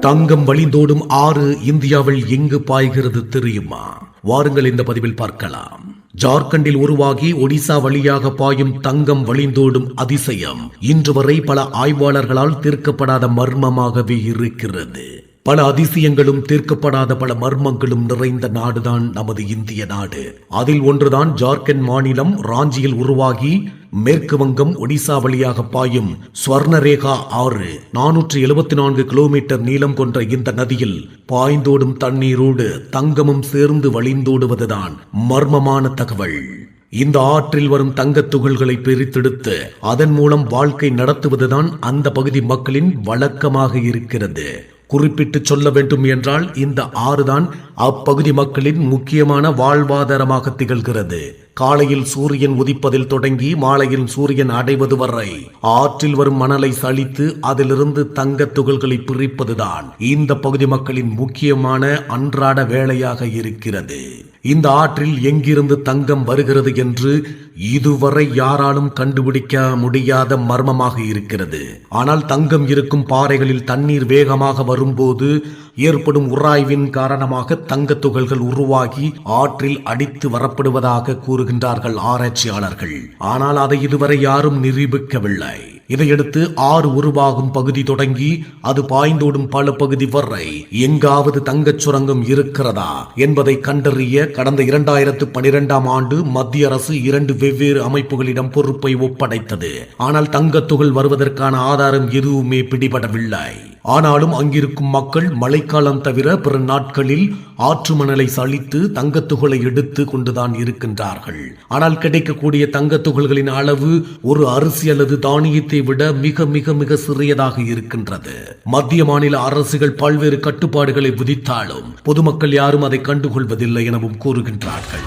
தங்கம் வழிந்தோடும் ஆறு இந்தியாவில் எங்கு பாய்கிறது தெரியுமா? வாருங்கள் இந்த பதிவில் பார்க்கலாம். ஜார்க்கண்டில் உருவாகி ஒடிசா வழியாக பாயும் தங்கம் வழிந்தோடும் அதிசயம் இன்று வரை பல ஆய்வாளர்களால் தீர்க்கப்படாத மர்மமாகவே இருக்கிறது. பல அதிசயங்களும் தீர்க்கப்படாத பல மர்மங்களும் நிறைந்த நாடுதான் நமது இந்திய நாடு. அதில் ஒன்றுதான் ஜார்க்கண்ட் மாநிலம் ராஞ்சியில் உருவாகி மேற்கு வங்கம் ஒடிசா வழியாக பாயும் ஸ்வர்ணரேகா ஆறு நானூற்று எழுபத்தி நான்கு கிலோமீட்டர் நீளம் கொண்ட இந்த நதியில் பாய்ந்தோடும் தண்ணீரோடு தங்கமும் சேர்ந்து வழிந்தோடுவதுதான் மர்மமான தகவல். இந்த ஆற்றில் வரும் தங்கத் துகள்களை பிரித்தெடுத்து அதன் மூலம் வாழ்க்கை நடத்துவதுதான் அந்த பகுதி மக்களின் வழக்கமாக இருக்கிறது. குறிப்பிட்டு சொல்ல வேண்டும் என்றால் இந்த ஆறுதான் அப்பகுதி மக்களின் முக்கியமான வாழ்வாதாரமாக திகழ்கிறது. காலையில் சூரியன் உதிப்பதில் தொடங்கி மாலையில் சூரியன் அடைவது வரை ஆற்றில் வரும் மணலை சளித்து அதிலிருந்து தங்க துகள்களை பிரிப்பதுதான் இந்த பகுதி மக்களின் முக்கியமான அன்றாட வேலையாக இருக்கிறது. இந்த ஆற்றில் எங்கிருந்து தங்கம் வருகிறது என்று இதுவரை யாராலும் கண்டுபிடிக்க முடியாத மர்மமாக இருக்கிறது. ஆனால் தங்கம் இருக்கும் பாறைகளில் தண்ணீர் வேகமாக வரும்போது ஏற்படும் உராய்வின் காரணமாக தங்க துகள்கள் உருவாகி ஆற்றில் அடித்து வரப்படுவதாக கூறுகின்றார்கள் ஆராய்ச்சியாளர்கள். ஆனால் அதை இதுவரை யாரும் நிரூபிக்கவில்லை. இதையடுத்து ஆறு உருவாகும் பகுதி தொடங்கி அது பாய்ந்தோடும் பல பகுதி வரை எங்காவது தங்கச் சுரங்கம் இருக்கிறதா என்பதை கண்டறிய கடந்த இரண்டாயிரத்து பனிரெண்டாம் ஆண்டு மத்திய அரசு இரண்டு வெவ்வேறு அமைப்புகளிடம் பொறுப்பை ஒப்படைத்தது. ஆனால் தங்கத்துகள் வருவதற்கான ஆதாரம் எதுவுமே பிடிபடவில்லை. ஆனாலும் அங்கிருக்கும் மக்கள் மழைக்காலம் தவிர பிற நாட்களில் ஆற்று மணலை சளித்து தங்கத்துகளை எடுத்து கொண்டுதான் இருக்கின்றார்கள். ஆனால் கிடைக்கக்கூடிய தங்கத்துகள்களின் அளவு ஒரு அரிசி அல்லது தானியத்தை விட மிக மிக மிக சிறியதாக இருக்கின்றது. மத்திய மாநில அரசுகள் பல்வேறு கட்டுப்பாடுகளை விதித்தாலும் பொதுமக்கள் யாரும் அதை கண்டுகொள்வதில்லை எனவும் கூறுகின்றார்கள்.